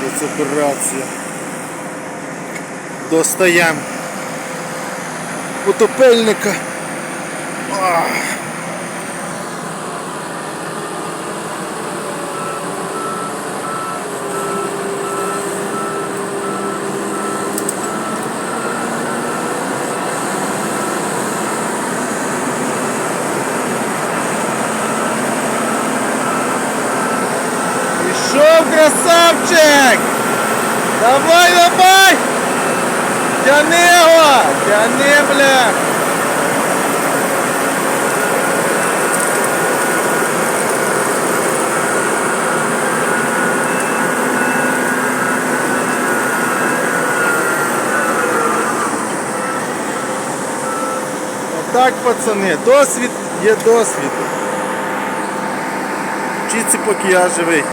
спецоперація. Достаємо потопельника. Ах. Пішов красавчик! Давай, давай! Тяни його! Тяни, бля! Отак, пацани, досвід є досвід. Вчіться, поки я живий.